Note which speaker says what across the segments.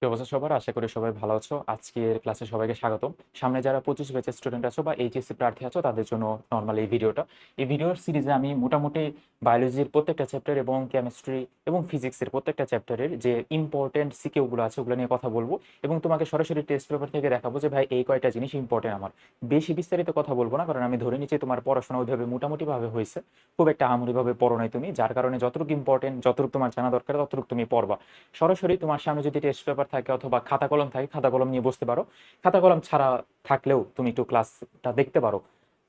Speaker 1: কি সবার? আশা করি সবাই ভালো আছো। আজকের ক্লাসে সবাইকে স্বাগত সামনে যারা পঁচিশ ব্যাচের স্টুডেন্ট আছো বা এইচএসসি প্রার্থী আছো, তাদের জন্য নর্মাল এই ভিডিওটা এই ভিডিওর সিরিজে আমি মোটামুটি বায়োলজির প্রত্যেকটা চ্যাপ্টার এবং কেমিস্ট্রি এবং ফিজিক্সের প্রত্যেকটা চ্যাপ্টারের যে ইম্পর্টেন্ট সিকেওগুলো আছে, ওগুলো নিয়ে কথা বলব এবং তোমাকে সরাসরি টেস্ট পেপার থেকে দেখাবো যে, ভাই, এই কয়টা জিনিস ইম্পর্টেন্ট আমার? বেশি বিস্তারিত কথা বলব না, কারণ আমি ধরে নিচ্ছি তোমার পড়াশোনা ওইভাবে মোটামুটিভাবে হয়েছে। খুব একটা আমরিভাবে পড়ো নাই তুমি, যার কারণে যতটুকু ইম্পর্টেন্ট যতটুকু তোমার জানা দরকার, ততটুকু তুমি পড়বা। সরাসরি তোমার সামনে যদি টেস্ট পেপার থাকে অথবা খাতা কলম থাকে, খাতা কলম নিয়ে বসতে পারো। খাতা কলম ছাড়া থাকলেও তুমি একটু ক্লাসটা দেখতে পারো।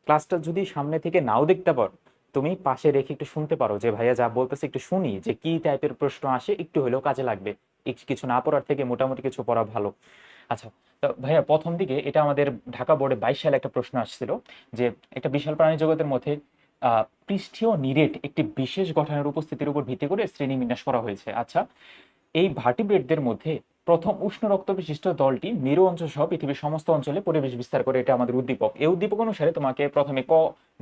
Speaker 1: ক্লাসটা যদি সামনে থেকে নাও দেখতে পারো, তুমি পাশে রেখে একটু শুনতে পারো যে ভাইয়া যা বলতেছে একটু শুনি যে কি টাইপের প্রশ্ন আসে, একটু হলেও কাজে লাগবে। কিছু না পড়ার থেকে মোটামুটি কিছু পড়া ভালো। আচ্ছা তো ভাইয়া প্রথম দিকে এটা আমাদের ঢাকা বোর্ডে বাইশ সালে একটা প্রশ্ন আসছিল যে একটা বিশাল প্রাণী জগতের মধ্যে পৃষ্ঠীয় নিরেট একটি বিশেষ গঠনের উপস্থিতির উপর ভিত্তি করে শ্রেণি বিন্যাস করা হয়েছে। আচ্ছা এই ভার্টিব্রেটদের মধ্যে প্রথম উষ্ণ রক্ত বিশিষ্ট দলটি মেরু অঞ্চল সহ পৃথিবীর সমস্ত অঞ্চলে পরিবেশ বিস্তার করে, এটা আমাদের উদ্দীপক। এই উদ্দীপক অনুসারে তোমাকে প্রথমে ক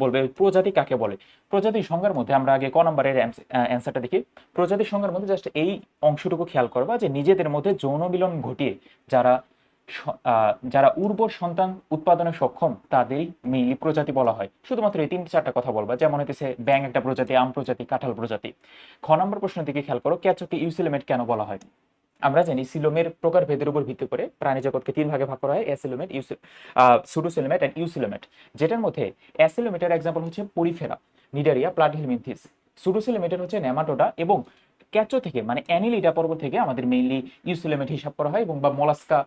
Speaker 1: বলবে, প্রজাতি কাকে বলে? প্রজাতি সংজ্ঞার মধ্যে আমরা আগে ক নম্বরের অ্যান্সারটা দেখি। প্রজাতি সংজ্ঞার মধ্যে জাস্ট এই অংশটুকু খেয়াল করবা যে নিজেদের মধ্যে যৌন মিলন ঘটিয়ে যারা যারা উর্বর সন্তান উৎপাদনে সক্ষম, তাদেরই মেইনলি প্রজাতি বলা হয়। শুধুমাত্র এই তিন চারটা কথা বলবা, যেমন হইতেছে ব্যাং একটা প্রজাতি, আম প্রজাতি, কাঁঠাল প্রজাতি। খ নম্বর প্রশ্ন দিকে খেয়াল করো ক্যাচকে ইউসিলেমেট কেন বলা হয়? আমরা জানি সিলোমের প্রকারভেদের উপর ভিত্তি করে প্রাণী জগৎকে তিন ভাগে ভাগ করা হয়, অ্যাসিলোমেট সুডোসিলোমেট অ্যান্ড ইউসিলোমেট, যেটার মধ্যে অ্যাসিলোমেটের এক্সাম্পল হচ্ছে পরিফেরা নিডারিয়া, প্লাটিহেলমিনথিস। সুডোসিলোমেটের হচ্ছে নেমাটোডা এবং ক্যাচো থেকে মানে অ্যানিলিডা পর্ব থেকে আমাদের মেইনলি ইউসিলোমেট হিসাব করা হয় এবং বা মলাস্কা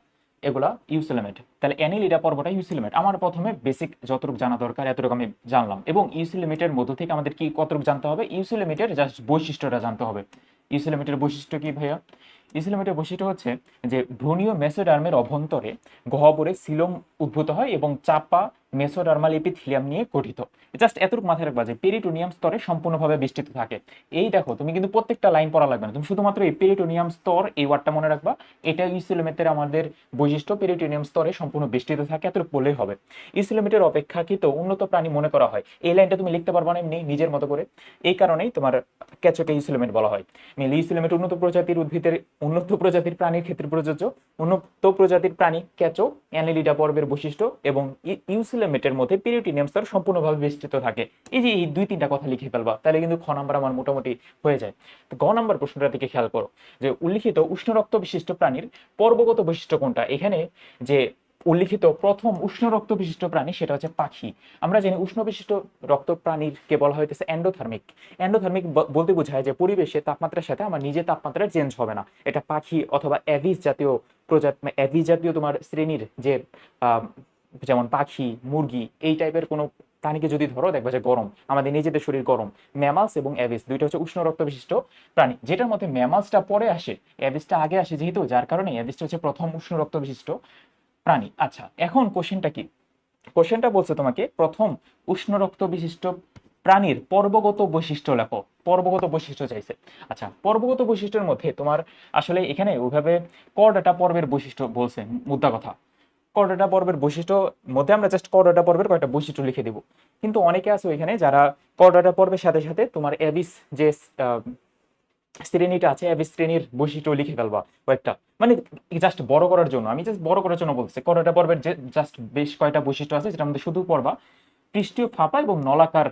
Speaker 1: এগুলা ইউসিলোমেট। তাহলে অ্যানিলিডা পর্বটা ইউসিলোমেট। আমার প্রথমে বেসিক যতটুকু জানা দরকার, এতটুকু আমি জানলাম। এবং ইউসিলোমেটের মধ্য থেকে আমাদের কি কতটুকু জানতে হবে? ইউসিলোমেটের জাস্ট বৈশিষ্ট্যটা জানতে হবে। ইউসিলোমেটের বৈশিষ্ট্য কি ভাইয়া? ইসলামেটের বৈশিষ্ট্য হচ্ছে যে ভ্রূণীয় মেসোডার্মের অভ্যন্তরে গহ্বরে সিলোম উদ্ভূত হয় এবং চাপা মেসোডার্মাল এপিথিলিয়াম নিয়ে গঠিত। জাস্ট এতটুকু মাথায় রাখবা যে পেরিটোনিয়াম স্তরে সম্পূর্ণভাবে বেষ্টিত থাকে। এই দেখো, তুমি কিন্তু প্রত্যেকটা লাইন পড়া লাগবে না। তুমি শুধুমাত্র এই পেরিটোনিয়াম স্তর, এই ওয়ার্ডটা মনে রাখবা, এটা ইসলামেটের আমাদের বৈশিষ্ট্য পেরিটোনিয়াম স্তরে সম্পূর্ণ বেষ্টিত থাকে, এতটুকু বললেই হবে। ইসলামেটের অপেক্ষাকৃত উন্নত প্রাণী মনে করা হয়। এই লাইনটা তুমি লিখতে পারবা না এমনি, নিজের মতো করে। এই কারণেই তোমার ক্যাচকে ইসলামেট বলা হয়। মেনলি ইসলামেট উন্নত প্রজাতির উদ্ভিদের, উন্নত প্রজাতির প্রাণীর ক্ষেত্রে প্রযোজ্য। উন্নত প্রজাতির প্রাণী ক্যাচো, অ্যানিলিডা পর্বের বৈশিষ্ট্য এবং ইউসিলামেটের মধ্যে পিরিটিনিয়াম স্তর সম্পূর্ণভাবে বেষ্টিত থাকে। এই যে এই দুই তিনটা কথা লিখে ফেলবা, তাহলে কিন্তু খ নাম্বার আমার মোটামুটি হয়ে যায়। তো গ নাম্বার প্রশ্নটা দিকে খেয়াল করো যে উল্লিখিত উষ্ণ রক্ত বিশিষ্ট প্রাণীর পর্বগত বৈশিষ্ট্য কোনটা? এখানে যে উল্লিখিত প্রথম উষ্ণ রক্ত বিশিষ্ট প্রাণী সেটা হচ্ছে পাখি। আমরা জানি উষ্ণ বিশিষ্ট রক্ত প্রাণীর কে বলা হইতেছে এন্ডোথার্মিক এন্ডোথার্মিক বলতে বোঝায় যে পরিবেশে তাপমাত্রার সাথে আমার নিজের তাপমাত্রা চেঞ্জ হবে না। এটা পাখি অথবা অ্যাভিস জাতীয় প্রজাতি অ্যাভিস জাতীয় তোমার শ্রেণির যে যেমন পাখি, মুরগি, এই টাইপের কোনো প্রাণীকে যদি ধরো, দেখবা যে গরম, আমাদের নিজেদের শরীর গরম। ম্যামালস এবং অ্যাভিস দুইটা হচ্ছে উষ্ণ রক্ত বিশিষ্ট প্রাণী। যেটার মধ্যে ম্যামালসটা পরে আসে অ্যাভিসটা আগে আসে যেহেতু, যার কারণে অ্যাভিসটা হচ্ছে প্রথম উষ্ণ রক্ত বিশিষ্ট প্রাণী। আচ্ছা এখন কোশ্চেনটা কি? কোশ্চেনটা বলছে তোমাকে, প্রথম উষ্ণ রক্ত বিশিষ্ট প্রাণীর পর্বগত বৈশিষ্ট্য লেখো। পর্বগত বৈশিষ্ট্য চাইছে। আচ্ছা পর্বগত বৈশিষ্ট্যের মধ্যে তোমার আসলে এখানে ওইভাবে করডাটা পর্বের বৈশিষ্ট্য বলছে, মুদ্রা কথা। করডাটা পর্বের বৈশিষ্ট্য মধ্যে আমরা জাস্ট করডাটা পর্বের কয়েকটা বৈশিষ্ট্য লিখে দিব। কিন্তু অনেকে আছে ওইখানে যারা করডাটা পর্বের সাথে সাথে তোমার অ্যাবিস যে শ্রেণীটা আছে অ্যাবিস শ্রেণির বৈশিষ্ট্য লিখে ফেলবা কয়েকটা। মানে জাস্ট বড় করার জন্য, আমি জাস্ট বড় করার জন্য বলছি করডাটা পর্বের যে জাস্ট বেশ কয়টা বৈশিষ্ট্য আছে যেটা আমাদের শুধু পড়বা। পৃষ্ঠীয় ফাঁপা এবং নলাকার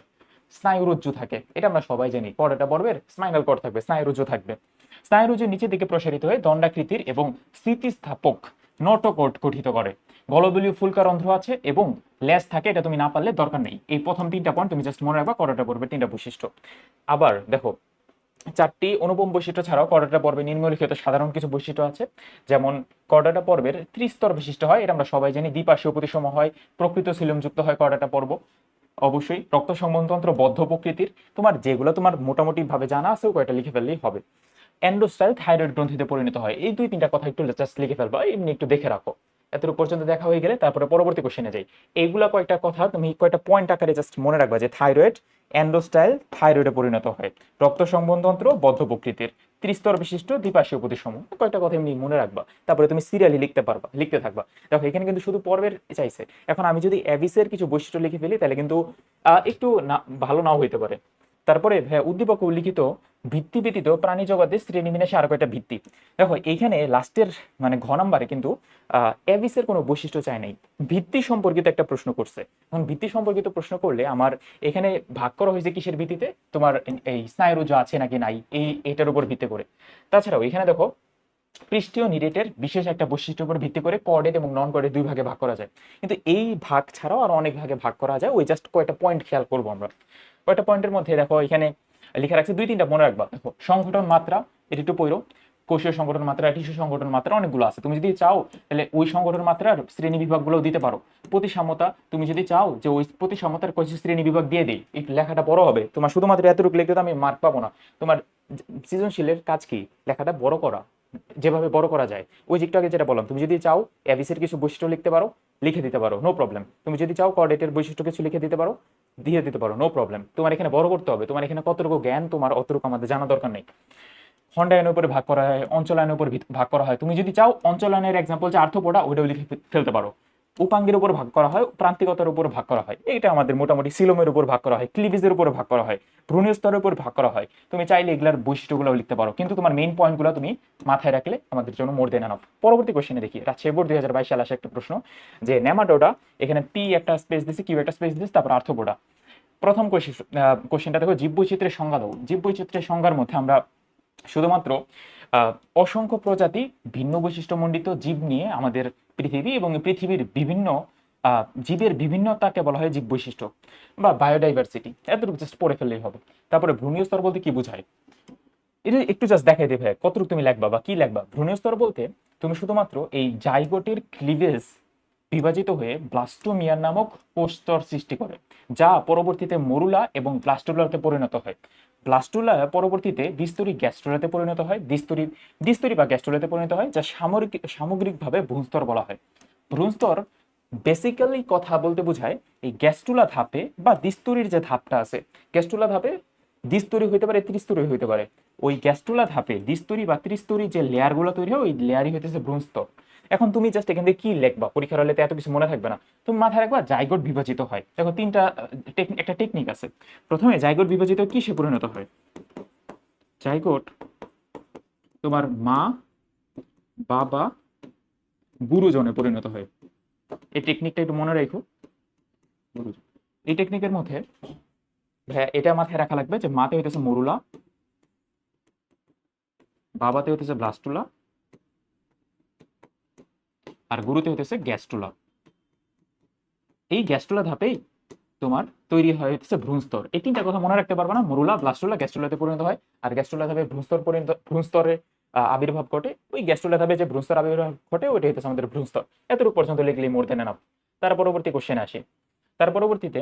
Speaker 1: স্নায়ুরজ্জু থাকে, এটা আমরা সবাই জানি। করডাটা পর্বের স্নাইনাল কর থাকবে, স্নায়ুরজ্জু থাকবে। স্নায়ুরজ্জু নিচের দিকে প্রসারিত হয়ে দণ্ডাকৃতির এবং স্থিতিস্থাপক নটকোট গঠিত করে। গলদলীয় ফুলকারন্ধ্র আছে এবং ল্যাস থাকে, এটা তুমি না পারলে দরকার নেই। এই প্রথম তিনটা পয়েন্ট তুমি জাস্ট মনে রাখবা করডাটা পর্বের তিনটা বৈশিষ্ট্য। আবার দেখো চারটি অনুপম বৈশিষ্ট্য ছাড়াও করডাটা পর্বে নিম্নলিখিত সাধারণ কিছু বৈশিষ্ট্য আছে। যেমন, করডাটা পর্বের ত্রিস্তর বিশিষ্ট হয়, এটা আমরা সবাই জানি, দ্বিপার্শ্বীয় প্রতিসম হয়, প্রকৃত সিলমযুক্ত হয় করডাটা পর্ব। অবশ্যই, রক্ত সংবহনতন্ত্র বদ্ধ প্রকৃতির, তোমার যেগুলো তোমার মোটামুটি ভাবে জানা আছে কয়টা লিখে ফেললেই হবে। এন্ডোস্টাইল থাইরয়েড গ্রন্থিতে পরিণত হয়। এই দুই তিনটা কথা একটু জাস্ট লিখে ফেলবা, এমনি একটু দেখে রাখো। এতটুকু পর্যন্ত দেখা হয়ে গেলে তারপরে পরবর্তী কোশ্চেনে যাই। এইগুলা কয়েকটা কথা তুমি কয়েকটা পয়েন্ট আকারে জাস্ট মনে রাখবা যে থাইরয়েড এন্ডোস্টাইল থাইরয়েডে পরিণত হয়। রক্ত সংবহনতন্ত্র বদ্ধ প্রকৃতির। ত্রিস্তর বিশিষ্ট দ্বিপার্শ্বীয় প্রতিসম কয়েকটা কথা এমনি মনে রাখবা। তারপরে তুমি সিরিয়ালি লিখতে পারবা, লিখতে থাকবা। দেখো, এখানে কিন্তু শুধু পর্বের চাইছে। এখন আমি যদি অ্যাভিসের কিছু বৈশিষ্ট্য লিখে ফেলি, তাহলে কিন্তু একটু না, ভালো নাও হইতে পারে। তারপরে ভাইয়া উদ্দীপক উল্লিখিত ভিত্তি ব্যতীত প্রাণী জগতে শ্রেণি বিন্যাসে আরও কয়েকটা ভিত্তি। দেখো, এইখানে লাস্টের মানে ঘ নাম্বারে কিন্তু এবিসের কোনো বৈশিষ্ট্য চাই নাই। ভিত্তি সম্পর্কিত একটা প্রশ্ন করছে। এখন ভিত্তি সম্পর্কিত প্রশ্ন করলে আমার এখানে ভাগ করা হয়েছে কিসের ভিত্তিতে? তোমার এই স্নায়ুরজ্জু আছে নাকি নাই? এই, এটার উপর ভিত্তি করে। তাছাড়াও এখানে দেখো, পৃষ্ঠীয় নিরেটের বিশেষ একটা বৈশিষ্ট্যের উপর ভিত্তি করে কর্ডেট এবং নন কর্ডেট দুই ভাগে ভাগ করা যায়। কিন্তু এই ভাগ ছাড়াও আরও অনেক ভাগে ভাগ করা যায়। ওই জাস্ট কয়েকটা পয়েন্ট খেয়াল করব আমরা। কয়েকটা পয়েন্টের মধ্যে দেখো, এখানে লিখে রাখছে দুই, তিনটা মনে রাখবা দেখো, সংগঠন মাত্রা, এটি একটু পড়ো। কোষীয় সংগঠন মাত্রা, টিস্যু সংগঠন মাত্রা, অনেকগুলো আছে। তুমি যদি চাও, তাহলে ওই সংগঠন মাত্রার শ্রেণি বিভাগগুলো দিতে পারো। প্রতিসাম্যতা, তুমি যদি চাও যে ওই প্রতিসাম্যতার কিছু শ্রেণি বিভাগ দিয়ে দিই, এই লেখাটা বড় হবে। তোমার শুধুমাত্র এতটুকু লিখতে তো আমি মার্ক পাবো না। তোমার সৃজনশীলের কাজ কি? লেখাটা বড় করা, যেভাবে বড় করা যায়। ওই যে একটু আগে যেটা বললাম, তুমি যদি চাও অ্যাভিসের কিছু বৈশিষ্ট্য লিখতে পারো, লিখে দিতে পারো নো প্রবলেম তুমি যদি চাও কর্ডেটের বৈশিষ্ট্য কিছু লিখে দিতে পারো দিয়ে দিতে পারো নো প্রবলেম তোমার এখানে বড় করতে হবে, তোমার এখানে কতটুকু জ্ঞান, তোমার অতটুকু আমাদের জানা দরকার নেই। খণ্ডায়নের উপরে ভাগ করা হয়, অঞ্চলায়নের উপর ভাগ করা হয়। তুমি যদি চাও, অঞ্চলায়নের এক্সাম্পল যে আর্থপোটা ওইটাও লিখে ফেলতে পারো। উপাঙ্গের উপর ভাগ করা হয়, প্রান্তিকতার উপর ভাগ করা হয়। এটা আমাদের মোটামুটি সিলোমের উপর ভাগ করা হয়, ক্লিভিজের উপর ভাগ করা হয় ভ্রূণীয় স্তরের উপর ভাগ করা হয়। তুমি চাইলে এগুলার বৈশিষ্ট্যগুলো লিখতে পারো, কিন্তু তোমার মেইন পয়েন্টগুলো তুমি মাথায় রাখলে আমাদের জন্য মোর দেন আনফ পরবর্তী কোশ্চেনে দেখি, রাজশাহী বোর্ড দুই হাজার বাইশ সালে আসা একটা প্রশ্ন যে, নেমাটোডা, এখানে পি একটা স্পেস দিছে কিউ একটা স্পেস দিছে, তারপর আর্থপোডা প্রথম কোশ্চেনটা দেখো, জীববৈচিত্র্যের সংজ্ঞা দাও। জীববৈচিত্র্যের সংজ্ঞার মধ্যে আমরা শুধুমাত্র অসংখ্য প্রজাতি ভিন্ন বৈশিষ্ট্যমণ্ডিত জীব নিয়ে আমাদের পৃথিবী এবং পৃথিবীর বিভিন্ন জীবের বিভিন্নতাকে বলা হয় জীব বৈশিষ্ট্য বা বায়োডাইভার্সিটি। এতটুকু জাস্ট পড়ে ফেললেই হবে। তারপরে ভ্রূণীয় স্তর বলতে কি বোঝায়? এটা একটু জাস্ট দেখাই দেবে কতটুকু তুমি লেখবা বা কি লেখবা ভ্রূণীয় স্তর বলতে তুমি শুধুমাত্র এই জাইগোটির ক্লিভেজ বিভাজিত হয়ে ব্লাস্টোমিয়ার নামক কোষস্তর সৃষ্টি করে, যা পরবর্তীতে মরুলা এবং ব্লাস্টুলাতে পরিণত হয়। ব্লাস্টুলা পরবর্তীতে দ্বিস্তরী গ্যাস্ট্রোলাতে পরিণত হয় দ্বিস্তরী দ্বিস্তরী বা গ্যাস্ট্রোলাতে পরিণত হয়, যা সামরিক, সামগ্রিকভাবে ভ্রূণস্তর বলা হয়। ভ্রূণস্তর বেসিক্যালি কথা বলতে বোঝায় এই গ্যাস্টুলা ধাপে বা দ্বিস্তরীর যে ধাপটা আছে। গ্যাস্টুলা ধাপে দ্বিস্তরী হইতে পারে, ত্রিস্তরী হইতে পারে। ওই গ্যাস্টুলা ধাপে দ্বিস্তরী বা ত্রিস্তরী যে লেয়ারগুলো তৈরি হয়, ওই লেয়ারই হইতেছে ভ্রূণস্তর। এখন তুমি জাস্ট এখান থেকে কি লিখবা? পরীক্ষার হলে এত কিছু মনে থাকবে না। তুমি মাথায় রাখবা, জাইগোট বিভাজিত হয়। দেখো, তিনটা একটা টেকনিক আছে। প্রথমে জাইগোট বিভাজিত কিসে পরিণত হয়? জাইগোট তোমার মা, বাবা, গুরুজনে পরিণত হয়। এই টেকনিকটা একটু মনে রাখো। এই টেকনিকের মধ্যে ভাইয়া এটা মাথায় রাখা লাগবে যে মাতে হইতেছে মরুলা, বাবাতে হইতেছে ব্লাস্টুলা আর গুরুতে হইতেছে গ্যাস্ট্রোলা। এই গ্যাস্ট্রোলা ধাপেই তোমার তৈরি হয়েছে ভ্রূণস্তর এই তিনটা কথা মনে রাখতে পারবে না, মরুলা, ব্লাস্টুলা গ্যাস্ট্রোলাতে পরিণত হয় আর গ্যাস্ট্রোলা ধাপে ভ্রূণস্তর পরিণত ভ্রূণস্তরে আবির্ভাব ঘটে। ওই গ্যাস্ট্রোলা ধাপে যে ভ্রূণস্তর আবির্ভাব ঘটে, ওইটা হচ্ছে আমাদের ভ্রূণস্তর এতটুকু পর্যন্ত লিখলেই মোর দেন তার পরবর্তী কোশ্চেন আসে। তার পরবর্তীতে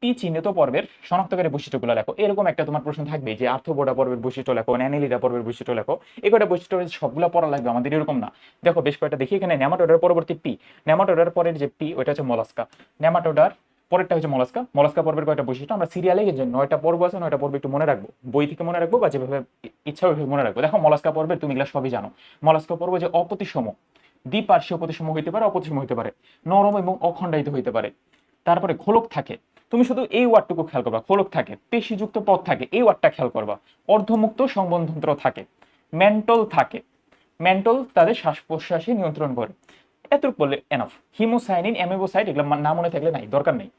Speaker 1: পি চিহ্নিত পর্বের শনাক্তকারী বৈশিষ্ট্যগুলো লেখো। এরকম একটা তোমার প্রশ্ন থাকবে যে আর্থবোডা পর্বের বৈশিষ্ট্য লেখো, ন্যানিলিডা পর্বের বৈশিষ্ট্য লেখো, এই কয়টা বৈশিষ্ট্য সবগুলো পড়া লাগবে আমাদের, এরকম না। দেখো, বেশ কয়েকটা দেখি এখানে, নেমাটোডার পরবর্তী পি। নেমাটোডার পরের যে পি, ওইটা হচ্ছে মলাস্কা। নেমাটোডার পরেরটা হচ্ছে মলাস্কা। মলাস্কা পর্বের কয়টা বৈশিষ্ট্য? আমরা সিরিয়ালে যে নয়টা পর্ব আছে, নয়টা পর্ব একটু মনে রাখব। বই থেকে মনে রাখব বা যেভাবে ইচ্ছা ওইভাবে মনে রাখব। দেখো, মলাস্কা পর্বের তুমি এগুলো সবই জানো। মলাস্কা পর্ব যে অপতিসম, দ্বিপার্শ্বীয় প্রতিসম হইতে পারে অপ্রতিসম হইতে পারে। নরম এবং অখণ্ডায়িত হইতে পারে। তারপরে খোলক থাকে। তুমি শুধু এই ওয়ার্ডটুকু খেয়াল করবা খোলক থাকে, পেশিযুক্ত পথ থাকে, এই ওয়ার্ডটা খেয়াল করবা। অর্ধমুক্ত সংবন্ধন্ত্র থাকে, মেন্টল থাকে। মেন্টল তাদের শ্বাস প্রশ্বাসে নিয়ন্ত্রণ করে। এতটুকু বললে এনাফ হিমোসাইনিন, অ্যামিবোসাইড, এগুলো না মনে থাকলে নাই, দরকার নেই।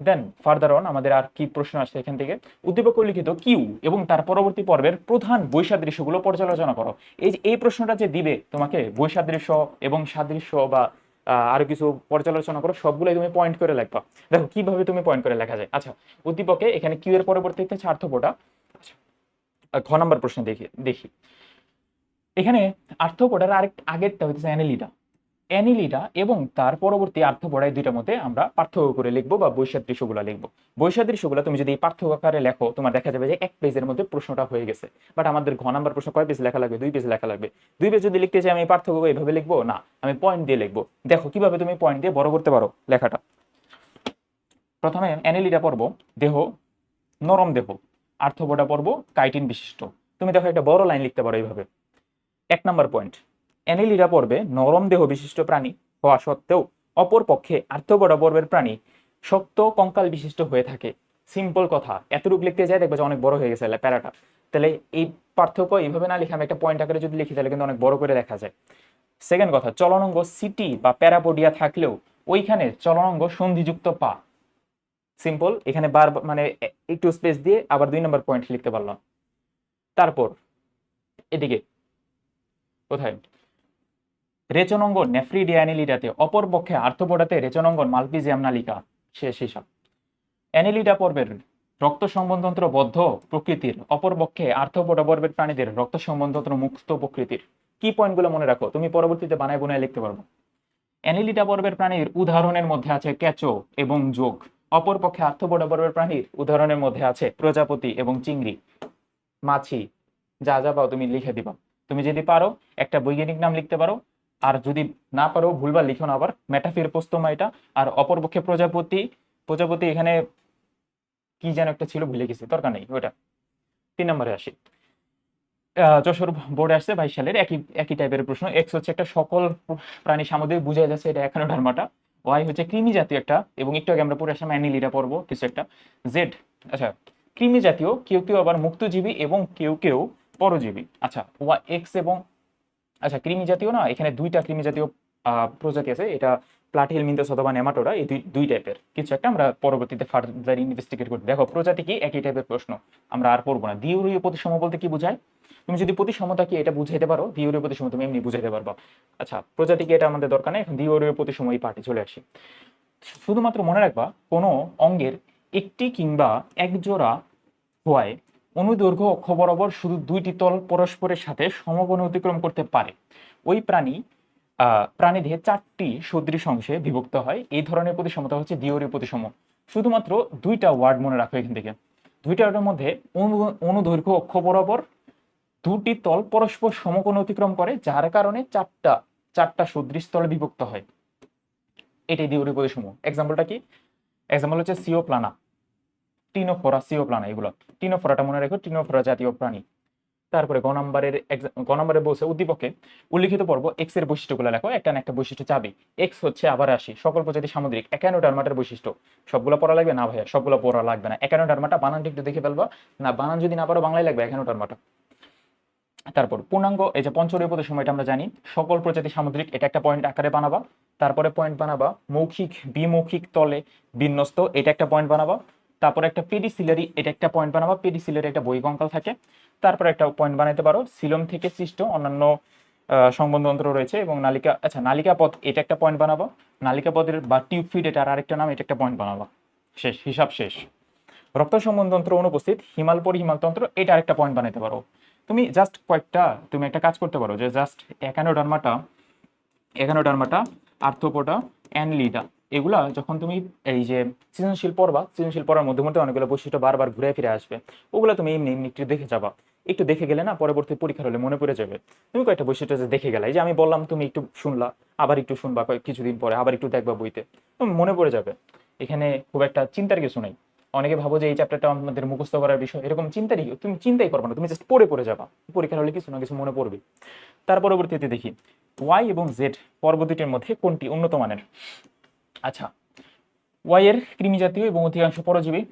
Speaker 1: দেন ফার্দার অন আমাদের আর কি প্রশ্ন আসছে এখান থেকে? উদ্দীপক লিখিত কিউ এবং তার পরবর্তী পর্বের প্রধান বৈসাদৃশ্যগুলো পর্যালোচনা করো। এই যে, এই প্রশ্নটা যে দিবে তোমাকে বৈসাদৃশ্য এবং সাদৃশ্য বা আরও কিছু পর্যালোচনা করো, সবগুলোই তুমি পয়েন্ট করে লেখবা। দেখো, কীভাবে তুমি পয়েন্ট করে লেখা যায়? আচ্ছা উদ্দীপকে এখানে কিউ এর পরবর্তীতে স্বার্থপটা খ আচ্ছা ঘ নম্বর প্রশ্ন দেখি দেখি। এখানে আর্থপটার আরেক আগেরটা হচ্ছে অ্যানিলিডা। অ্যানিলিডা এবং তার পরবর্তী আর্থপোড়ায় দুইটার মধ্যে আমরা পার্থক্য করে লিখব বা বৈসাদৃশ্যগুলো লিখব। বৈসাদৃশ্যগুলো তুমি যদি এই পার্থক্য আকারে লেখো, তোমার দেখা যাবে যে এক পেজের মধ্যে প্রশ্নটা হয়ে গেছে। বাট আমাদের ঘ নাম্বার প্রশ্ন কয় পেজ লেখা লাগবে? দুই পেজ লেখা লাগবে। দুই পেজ যদি লিখতে চাই, আমি পার্থক্য এইভাবে লিখব? না, আমি পয়েন্ট দিয়ে লিখব। দেখো, কীভাবে তুমি পয়েন্ট দিয়ে বড় করতে পারো লেখাটা? প্রথমে অ্যানিলিডা পর্ব, দেহ, নরম দেহ আর্থপোডা পর্ব, কাইটিন বিশিষ্ট। তুমি দেখো একটা বড় লাইন লিখতে পারো এইভাবে। এক নাম্বার পয়েন্ট অ্যানিলিডা পর্বে নরম দেহ বিশিষ্ট প্রাণী হওয়া সত্ত্বেও অপর পক্ষে আর্থবড়া পর্বের প্রাণী শক্ত কঙ্কাল বিশিষ্ট হয়ে থাকে। সিম্পল কথা। এতটুকু লিখতে যায় দেখবে যে অনেক বড় হয়ে গেছে প্যারাটা। তাহলে এই পার্থক্য এইভাবে না লিখে আমি একটা পয়েন্ট আকারে যদি লিখি তাহলে কিন্তু অনেক বড় করে দেখা যায়। সেকেন্ড কথা, চলনাঙ্গ সিটি বা প্যারাপোডিয়া থাকলেও ওইখানে চলনাঙ্গ সন্ধিযুক্ত পা। সিম্পল এখানে বার মানে একটু স্পেস দিয়ে আবার দুই নম্বর পয়েন্ট লিখতে পারলাম। তারপর, এদিকে। কোথায়? রেচনাঙ্গ নেফ্রিডিয়ানিলিডাতে অপরপক্ষে আর্থপোডাতে রেচনাঙ্গন মালপিজিয়াম নালিকা। শেষ হিসাব অ্যানিলিডা পর্বের রক্ত সম্বন্ধতন্ত্র বদ্ধ প্রকৃতির অপরপক্ষে আর্থপোডা পর্বের প্রাণীদের রক্ত সম্বন্ধতন্ত্র মুক্ত প্রকৃতির। কি পয়েন্টগুলো মনে রাখো? তুমি পরবর্তীতে বানায় বোনায় লিখতে পারব। অ্যানিলিডা পর্বের প্রাণীর উদাহরণের মধ্যে আছে ক্যাচো এবং যোগ। অপরপক্ষে আর্থপোডা পর্বের প্রাণীর উদাহরণের মধ্যে আছে প্রজাপতি এবং চিংড়ি। মাছি, যা যা পাও তুমি লিখে দিবা। তুমি যদি পারো, একটা বৈজ্ঞানিক নাম লিখতে পারো। আর যদি না পারো, ভুলবার লিখো না আবার। মেটাফির পোস্তমা এটা। আর অপরপক্ষে প্রজাপতি প্রজাপতি এখানে কি যেন একটা ছিল ভুলে গেছি, দরকার নেই ওটা তিন নম্বরে আসি। যশোর বোর্ডে আসছে বাইশ সালের একই একই টাইপের প্রশ্ন। এক্স হচ্ছে একটা সকল প্রাণী সামুদ্রিক বোঝা যাচ্ছে এটা এখানে ডারমাটা ওয়াই হচ্ছে কৃমি জাতীয় একটা, এবং একটু আগে আমরা পড়ে আসলাম অ্যানিলিটা পড়ব, কিছু একটা। জেড আচ্ছা কৃমি জাতীয়, কেউ কেউ আবার মুক্তজীবী এবং কেউ কেউ পরজীবী। আচ্ছা ওয়া এক্স এবং আচ্ছা কৃমি জাতীয় না? এখানে দুইটা কৃমি জাতীয় প্রজাতি আছে। এটা প্লাটিহেল মিন্তাস অথবা নেমাটোরা এই দুই দুই টাইপের কিছু একটা আমরা পরবর্তীতে ফার্দার ইনভেস্টিগেট করি দেখো, প্রজাতি কি? একই টাইপের প্রশ্ন। আমরা আর পড়ব না। দ্বিউরীয় প্রতিসম বলতে কি বোঝায়? তুমি যদি প্রতিসমতা কি এটা বুঝাইতে পারো, দ্বিউরীয় প্রতিসম তুমি এমনি বুঝাইতে পারবা। আচ্ছা প্রজাতি কি এটা আমাদের দরকার নেই? এখন দ্বিউরীয় প্রতিসম এই পার্টি চলে আসি। শুধুমাত্র মনে রাখবা, কোনো অঙ্গের একটি কিংবা এক জোড়া হওয়ায় অনুদৈর্ঘ্য অক্ষ বরাবর শুধু দুইটি তল পরস্পরের সাথে সমকোণে অতিক্রম করতে পারে। ওই প্রাণী প্রাণীদেহে চারটি সদৃশ অংশে বিভক্ত হয়। এই ধরনের প্রতিসমতা হচ্ছে দ্বিতীয় প্রতিসম। শুধুমাত্র দুইটা ওয়ার্ড মনে রাখো এখান থেকে। দুইটা ওয়ার্ডের মধ্যে অনু- অনুদৈর্ঘ্য অক্ষ বরাবর দুটি তল পরস্পর সমকোণে অতিক্রম করে, যার কারণে চারটা চারটা সদৃশ তলে বিভক্ত হয়। এটাই দ্বিতীয় প্রতিসম। এক্সাম্পলটা কি? এক্সাম্পল হচ্ছে সিও প্লানা টিনোফোরা প্লানা এগুলো। টিনোফোরাটা মনে রাখো, টিনোফোরা জাতীয় প্রাণী। তারপরে গ নম্বরের বলছে উদ্দীপকে, উল্লিখিত পর্ব এক্সের বৈশিষ্ট্যগুলো লেখো, একটা না একটা বৈশিষ্ট্য চাবি। এক্স হচ্ছে আবার আসি, সকল প্রজাতি সামুদ্রিক একানো ডারমাটার বৈশিষ্ট্য। সবগুলো পড়া লাগবে? না ভাইয়া, সবগুলো পড়া লাগবে না। একানো ডারমাটা বানানটা একটু দেখে ফেলবা। না, বানান যদি না পারো, বাংলায় লাগবে একানো ডারমাটা তারপর পূর্ণাঙ্গ, এই যে পঞ্চরীয় পদের সময়টা আমরা জানি, সকল প্রজাতি সামুদ্রিক, এটা একটা পয়েন্ট আকারে বানাবা। তারপরে পয়েন্ট বানাবা, মৌখিক, বিমৌখিক তলে বিন্যস্ত, এটা একটা পয়েন্ট বানাবা। তারপরে একটা পেডিসিলারি এটা একটা পয়েন্ট বানাবা পেডিসিলারি একটা বৈকঙ্কাল থাকে। তারপরে একটা পয়েন্ট বানাইতে পারো সিলম থেকে সৃষ্ট অন্যান্য আহ, সংবন্ধযন্ত্র রয়েছে এবং নালিকা আচ্ছা নালিকা পথ এটা একটা পয়েন্ট বানাবো। নালিকা পথের বা টিউব ফিড এটা আরেকটা নাম এটা একটা পয়েন্ট বানাবো। শেষ হিসাব শেষ। রক্ত সম্বন্ধযন্ত্র অনুপস্থিত হিমাল পরিহিমালতন্ত্র এটা আরেকটা পয়েন্ট বানাইতে পারো। তুমি জাস্ট কয়েকটা তুমি একটা কাজ করতে পারো যে জাস্ট একানোডার্মাটা একানোডার্মাটা আর্থোপোটা অ্যানলিডা এগুলা যখন তুমি এই যে সৃজনশীল পড়বা সৃজনশীল পড়ার মধ্যে মধ্যে অনেকগুলো বৈশিষ্ট্য বারবার ঘুরে ফিরে আসবে, ওগুলো তুমি এমনি এমনি একটু দেখে যাবা। একটু দেখে গেলে না পরবর্তী পরীক্ষা হলে মনে পড়ে যাবে। তুমি কয়েকটা বৈশিষ্ট্য যে দেখে গেলে যে আমি বললাম তুমি একটু শুনলা, আবার একটু শুনবা কিছুদিন পরে, আবার একটু দেখবা বইতে মনে পড়ে যাবে। এখানে খুব একটা চিন্তার কিছু নেই। অনেকে ভাবো যে এই চ্যাপ্টারটা আমাদের মুখস্থ করার বিষয়, এরকম চিন্তারই তুমি চিন্তাই করবে না, তুমি জাস্ট পড়ে পড়ে যাবা। পরীক্ষা হলে কিছু না কিছু মনে পড়বে। তার পরবর্তীতে দেখি ওয়াই এবং জেড পর্ব দুটির মধ্যে কোনটি উন্নত মানের? আচ্ছা ওয়াই এর কৃমি জাতীয় এবং অধিকাংশ পরজীবী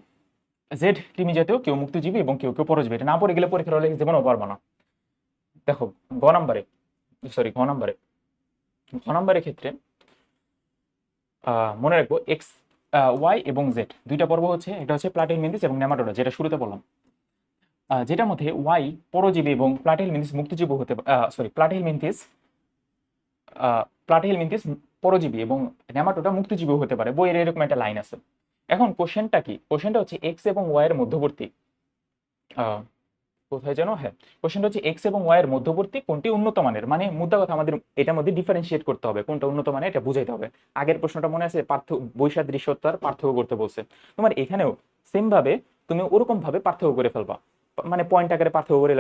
Speaker 1: জেড কৃমি জাতীয়, কেউ মুক্তজীবী এবং কেউ কেউ পরজীবী। এটা না পড়ে গেলে পরীক্ষার হলে জীবনও পারব না। দেখো গ নাম্বারে সরি ঘ নাম্বারে। ঘ নাম্বারের ক্ষেত্রে মনে রাখব এক্স ওয়াই এবং জেড দুইটা পর্ব হচ্ছে, একটা হচ্ছে প্লাটিল মিন্দিস এবং নেমাটোডা যেটা শুরুতে বললাম। যেটার মধ্যে ওয়াই পরজীবী এবং প্লাটিল মিন্দিস মুক্তজীবী হতে সরি প্লাটিল মিন্থিস প্লাটিল মিন্থিস পরজীবী এবং নেমাটোডা মুক্তজীবী হতে পারে, বইয়ের এরকম একটা লাইন আছে। এখন কোশ্চেনটা কি? কোশ্চেনটা হচ্ছে এক্স এবং ওয়াই এর মধ্যবর্তী। কোথায় যেন? হ্যাঁ কোশ্চেনটা হচ্ছে এক্স এবং ওয়াই এর মধ্যবর্তী কোনটি উন্নত মানের? মানে মুদ্রা কথা আমাদের এটার মধ্যে ডিফারেন্সিয়েট করতে হবে, কোনটা উন্নত মানের এটা বুঝাইতে হবে। আগের প্রশ্নটা মনে আছে, পার্থ বৈসাদৃশ্যতার পার্থক্য করতে বলছে। তোমার এখানেও সেম ভাবে তুমি ওরকম ভাবে পার্থক্য করে ফেলবা। মানে পয়েন্ট আকারে পার্থক্য করে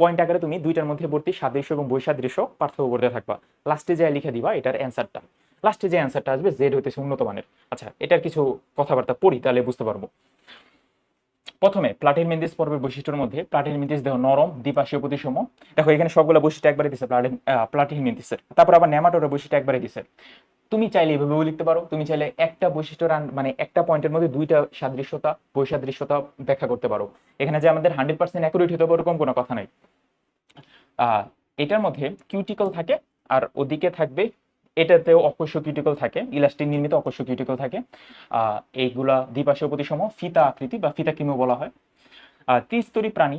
Speaker 1: পয়েন্ট আকারে তুমি দুইটার মধ্যে ভর্তি সাদৃশ্য এবং বৈসাদৃশ্য পার্থক্য করতে থাকবা। লাস্টে যা লিখে দিবা, এটার অ্যান্সারটা লাস্টে যে অ্যান্সারটা আসবে জেড হইতেছে উন্নত মানের। আচ্ছা এটার কিছু কথাবার্তা পড়ি, তাহলে বুঝতে পারব। প্রথমে প্লাটিন মেন্দিস পর্বের বৈশিষ্ট্যের মধ্যে প্লাটিন মেন্দিস দেহ নরম দ্বিপাশীয় প্রতিসম। দেখো, এখানে সবগুলো বৈশিষ্ট্য একবারে দিছে প্লাটিন প্লাটিন মেন্দিসের তারপর আবার নেমাটোরের বৈশিষ্ট্য একবারে দিছে। তুমি চাইলে এভাবেও লিখতে পারো। তুমি চাইলে একটা বৈশিষ্ট্য রান মানে একটা পয়েন্টের মধ্যে দুইটা সাদৃশ্যতা বৈসাদৃশ্যতা ব্যাখ্যা করতে পারো। এখানে যে আমাদের হান্ড্রেড পার্সেন্ট অ্যাকুরেট হতে হবে ওরকম কোনো কথা নাই। এটার মধ্যে কিউটিকল থাকে আর ওদিকে থাকবে এটাতেও অকস্য কিউটিকল থাকে ইলাস্টিক নির্মিত অকস্য কিউটিকল থাকে এইগুলা দ্বিপার্শ্বীয় প্রতিসম ফিতা আকৃতি বা ফিতা কিমো বলা হয়। আহ, ত্রিস্তরী প্রাণী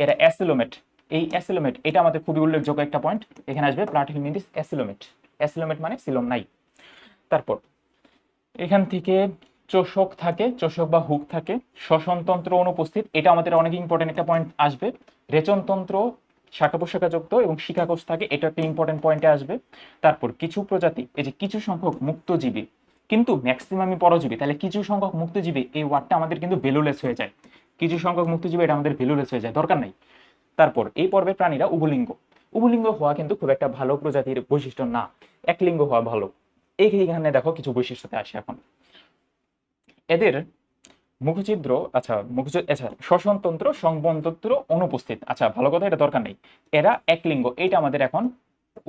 Speaker 1: এরা অ্যাসিলোমেট এই অ্যাসিলোমেট এটা আমাদের খুবই উল্লেখযোগ্য একটা পয়েন্ট এখানে আসবে প্লাটিহেলমিনথিস অ্যাসিলোমেট অ্যাসিলোমেট মানে সিলোম নাই। তারপর, এখান থেকে চোষক থাকে, চোষক বা হুক থাকে, শ্বসনতন্ত্র অনুপস্থিত, এটা আমাদের অনেক ইম্পর্টেন্ট একটা পয়েন্ট আসবে। রেচনতন্ত্র শাখা প্রশাখাযুক্ত এবং শিখাকোষ থাকে, এটা একটা ইম্পর্টেন্ট পয়েন্টে আসবে। তারপর, কিছু প্রজাতি, এই যে কিছু সংখ্যক মুক্তজীবী, কিন্তু ম্যাক্সিমামই পরজীবী, তাহলে কিছু সংখ্যক মুক্তজীবী, এই ওয়ার্ডটা আমাদের কিন্তু ভ্যালুলেস হয়ে যায়। কিছু সংখ্যক মুক্তজীবী, এটা আমাদের ভ্যালুলেস হয়ে যায়, দরকার নাই। তারপর, এই পর্বের প্রাণীরা উভলিঙ্গ। উভলিঙ্গ হওয়া কিন্তু খুব একটা ভালো প্রজাতির বৈশিষ্ট্য না। একলিঙ্গ হওয়া ভালো। এইখানে দেখো কিছু বৈশিষ্ট্যতে আসে এখন। এদের মুখচিদ্র আচ্ছা মুখচিদ্র আচ্ছা শ্বসনতন্ত্র সংবনতন্ত্র অনুপস্থিত। আচ্ছা ভালো কথা, এটা দরকার নেই। এরা একলিঙ্গ এটা আমাদের এখন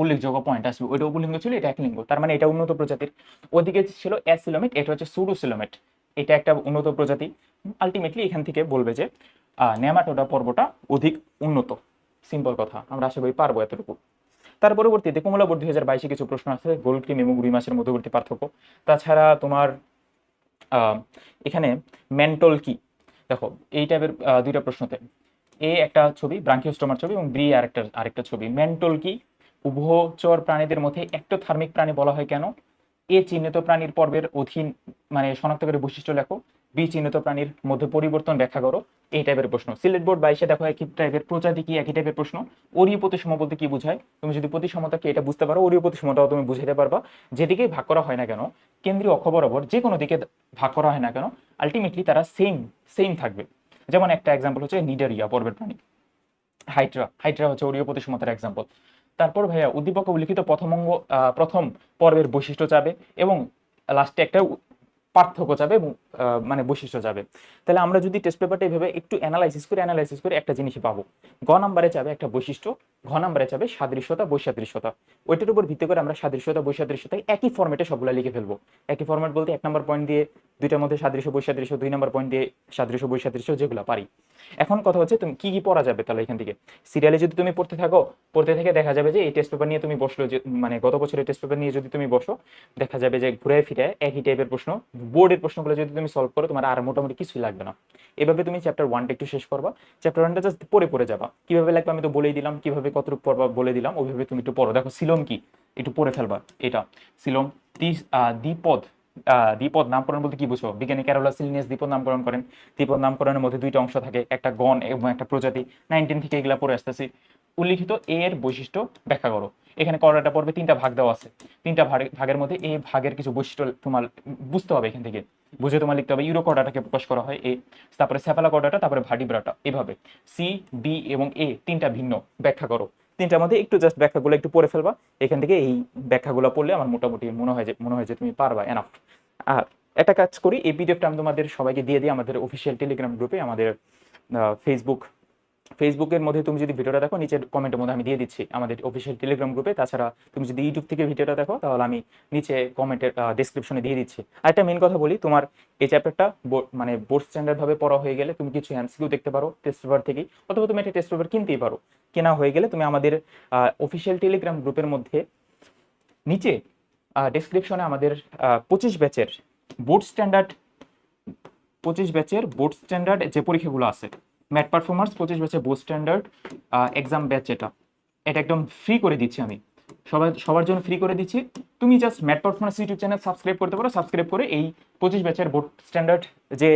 Speaker 1: উল্লেখযোগ্য পয়েন্ট আসবে। ওইটা উপলিঙ্গ ছিল, এটা একলিঙ্গ তার মানে এটা উন্নত প্রজাতির। ওদিকে ছিল অ্যাসিলোমেট এটা হচ্ছে সুডোসিলোমেট এটা একটা উন্নত প্রজাতি। আলটিমেটলি এখান থেকে বলবে যে নেমাটোডা পর্বটা অধিক উন্নত। সিম্পল কথা, আমরা আশা করি পারব এতটুকু। তার পরবর্তীতে কমলা বোর্ড দুই হাজার বাইশে কিছু প্রশ্ন আছে গোল ক্রিম এবং গুড়ি মাছের মধ্যবর্তী পার্থক্য। তাছাড়া তোমার এখানে মেন্টল কি? দেখো, এই টাইপের দুইটা প্রশ্নতে। এ একটা ছবি ব্রাঙ্কিওস্টোমার ছবি এবং ব্রি আরেকটা আরেকটা ছবি। মেন্টল কি? উভচর প্রাণীদের মধ্যে একটা একটোথার্মিক প্রাণী বলা হয় কেন? এ চিহ্নিত প্রাণীর পর্বের অধীন মানে শনাক্তকারী বৈশিষ্ট্য লেখো। বি চিহ্নিত প্রাণীর মধ্যে পরিবর্তন ব্যাখ্যা করো, এই টাইপের প্রশ্ন। সিলেট বোর্ড বাইশে দেখো একই টাইপের প্রজাতি কি, একই টাইপের প্রশ্ন। অরীয় প্রতিসম বলতে কি বোঝায়? তুমি যদি প্রতিসমতাকে এটা বুঝতে পারো অরীয় প্রতিসমতাও তুমি বুঝাইতে পারবা। যেদিকে ভাগ করা হয় না কেন, কেন্দ্রীয় অক্ষ বরাবর যে কোনো দিকে ভাগ করা হয় না কেন আলটিমেটলি তারা সেম সেম থাকবে। যেমন একটা এক্সাম্পল হচ্ছে নিডারিয়া পর্বের প্রাণী। হাইড্রা হাইড্রা হচ্ছে অরীয় প্রতিসমতার এক্সাম্পল তারপর ভাইয়া উদ্দীপক উল্লিখিত প্রথম অঙ্গ প্রথম পর্বের বৈশিষ্ট্য যাবে এবং লাস্টে একটা পার্থক্য যাবে এবং মানে বৈশিষ্ট্য যাবে। তাহলে আমরা যদি টেস্ট পেপারটা এইভাবে একটু অ্যানালাইসিস করে অ্যানালাইসিস করে একটা জিনিসই পাবো। গ নাম্বারে যাবে একটা বৈশিষ্ট্য, ঘ নাম্বারে যাবে সাদৃশ্যতা বৈশাদৃশ্যতা ওইটার উপর ভিত্তি করে আমরা সাদৃশ্যতা, বৈসাদৃশ্যতা একই ফর্মেটে সবগুলো লিখে ফেলব। একই ফর্মেট বলতে এক নম্বর পয়েন্ট দিয়ে দুইটার মধ্যে সাদৃশ্য, বৈসাদৃশ্য, দুই নম্বর পয়েন্ট দিয়ে সাদৃশ্য, বৈসাদৃশ্য যেগুলো পারি। এখন কথা হচ্ছে তুমি কি কি পড়া যাবে তাহলে এখান থেকে? সিরিয়ালে যদি তুমি পড়তে থাকো, পড়তে থেকে দেখা যাবে যে এই টেস্ট পেপার নিয়ে তুমি বসল যে মানে গত বছরের টেস্ট পেপার নিয়ে যদি তুমি বসো, দেখা যাবে যে ঘুরে ফিরে একই টাইপের প্রশ্ন বোর্ডের প্রশ্নগুলো যদি তুমি সলভ করো, তোমার আর মোটামুটি কিছুই লাগবে না। এভাবে তুমি চ্যাপ্টার ওয়ানটা একটু শেষ করবা। চ্যাপ্টার ওয়ানটা জাস্ট পড়ে পড়ে যাবা। কীভাবে লাগবে আমি তো বলেই দিলাম, কীভাবে কতটুকু পড়বা বলে দিলাম, ওইভাবে তুমি একটু পড়ো। দেখো সিলম কি? একটু পড়ে ফেলবা। এটা সিলম দ্বিপদ দ্বিপদ নামকরণ বলতে কি বুঝো বিজ্ঞানী ক্যারোলা সিলিনিয়াস দ্বিপদ নামকরণ করেন। দ্বিপদ নামকরণের মধ্যে দুইটা অংশ থাকে, একটা গণ এবং একটা প্রজাতি। নাইনটিন থেকে এগুলা পড়ে আসতেছি। উল্লিখিত এ এর বৈশিষ্ট্য ব্যাখ্যা করো। এখানে করোটা পর্বে তিনটা ভাগ দেওয়া আছে। তিনটা ভাগে- ভাগের মধ্যে এই ভাগের কিছু বৈশিষ্ট্য তোমার বুঝতে হবে এখান থেকে। বুঝে তোমার লিখতে হবে ইউরো কর্ডাটাকে প্রকাশ করা হয় এ, তারপরে সেফালা কর্ডাটা তারপরে ভার্টিব্রাটা এভাবে সি বি এবং এ তিনটা ভিন্ন ব্যাখ্যা করো। তিনটার মধ্যে একটু জাস্ট ব্যাখ্যাগুলো একটু পড়ে ফেলবা। এখান থেকে এই ব্যাখ্যাগুলো পড়লে আমার মোটামুটি মনে হয় যে, মনে হয় যে তুমি পারবা এনাফ আর একটা কাজ করি, এই পিডিএফটা আমি তোমাদের সবাইকে দিয়ে দিই, আমাদের অফিসিয়াল টেলিগ্রাম গ্রুপে আমাদের ফেসবুক ফেসবুকের মধ্যে তুমি যদি ভিডিওটা দেখো, নিচের কমেন্টের মধ্যে আমি দিয়ে দিচ্ছি আমাদের অফিসিয়াল টেলিগ্রাম গ্রুপে তাছাড়া তুমি যদি ইউটিউব থেকে ভিডিওটা দেখো, তাহলে আমি নিচে কমেন্টের ডিসক্রিপশনে দিয়ে দিচ্ছি। আর একটা মেন কথা বলি, তোমার এই চ্যাপ্টারটা মানে বোর্ড স্ট্যান্ডার্ডভাবে পড়া হয়ে গেলে তুমি কিছু এমসিকিউ দেখতে পারো টেস্ট পেপার থেকেই, অথবা তুমি একটা টেস্ট পেপার কিনতেই পারো। কেনা হয়ে গেলে তুমি আমাদের অফিসিয়াল টেলিগ্রাম গ্রুপের মধ্যে নিচে ডেসক্রিপশনে আমাদের পঁচিশ ব্যাচের বোর্ড স্ট্যান্ডার্ড পঁচিশ ব্যাচের বোর্ড স্ট্যান্ডার্ড যে পরীক্ষাগুলো আছে ম্যাট পারফরমার্স পঁচিশ ব্যাচে বোর্ড স্ট্যান্ডার্ড এক্সাম ব্যাচ এটা। এটা একদম ফ্রি করে দিচ্ছি আমি। সবার সবার জন্য ফ্রি করে দিচ্ছি। তুমি just mat performance YouTube channel subscribe করতে পারো। সাবস্ক্রাইব করে এই পঁচিশ ব্যাচের বোর্ড স্ট্যান্ডার্ড যে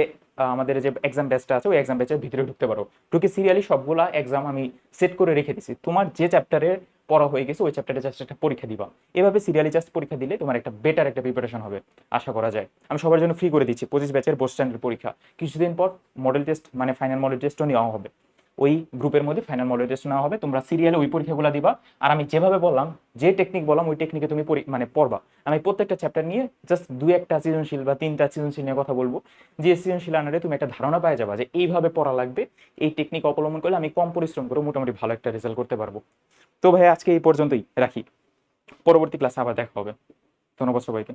Speaker 1: আমাদের যে এক্সাম ব্যাচটা আছে, ওই এক্সাম ব্যাচের ভিতরে ঢুকতে পারো। ঢুকে সিরিয়ালি সবগুলা এক্সাম আমি সেট করে রেখে দিছি। তোমার যে চ্যাপ্টারে পড়া হয়ে গেছে, ওই চ্যাপ্টারে জাস্ট একটা পরীক্ষা দিবা। এভাবে সিরিয়ালি জাস্ট পরীক্ষা দিলে তোমার একটা বেটার একটা প্রিপারেশন হবে, আশা করা যায়। আমি সবার জন্য ফ্রি করে দিচ্ছি, পঁচিশ ব্যাচের বোর্ড স্ট্যান্ডার্ড পরীক্ষা। কিছুদিন পর মডেল টেস্ট মানে ফাইনাল মডেল টেস্টও নেওয়া হবে। ওই গ্রুপের মধ্যে ফাইনাল মডেল টেস্ট নেওয়া হবে। তোমরা সিরিয়ালে ওই পরীক্ষাগুলো দিবা। আর আমি যেভাবে বললাম, যে টেকনিক বললাম, ওই টেকনিকে তুমি মানে পড়বা। আমি প্রত্যেকটা চ্যাপ্টার নিয়ে জাস্ট দু একটা সৃজনশীল বা তিনটা সৃজনশীল নিয়ে কথা বলব। যে সৃজনশীল আনারে তুমি একটা ধারণা পাই যাবা যে এইভাবে পড়া লাগবে। এই টেকনিক অবলম্বন করলে আমি কম পরিশ্রম করে মোটামুটি ভালো একটা রেজাল্ট করতে পারব। তো ভাই, আজকে এই পর্যন্তই রাখি। পরবর্তী ক্লাসে আবার দেখা হবে। ধন্যবাদ সবাইকে।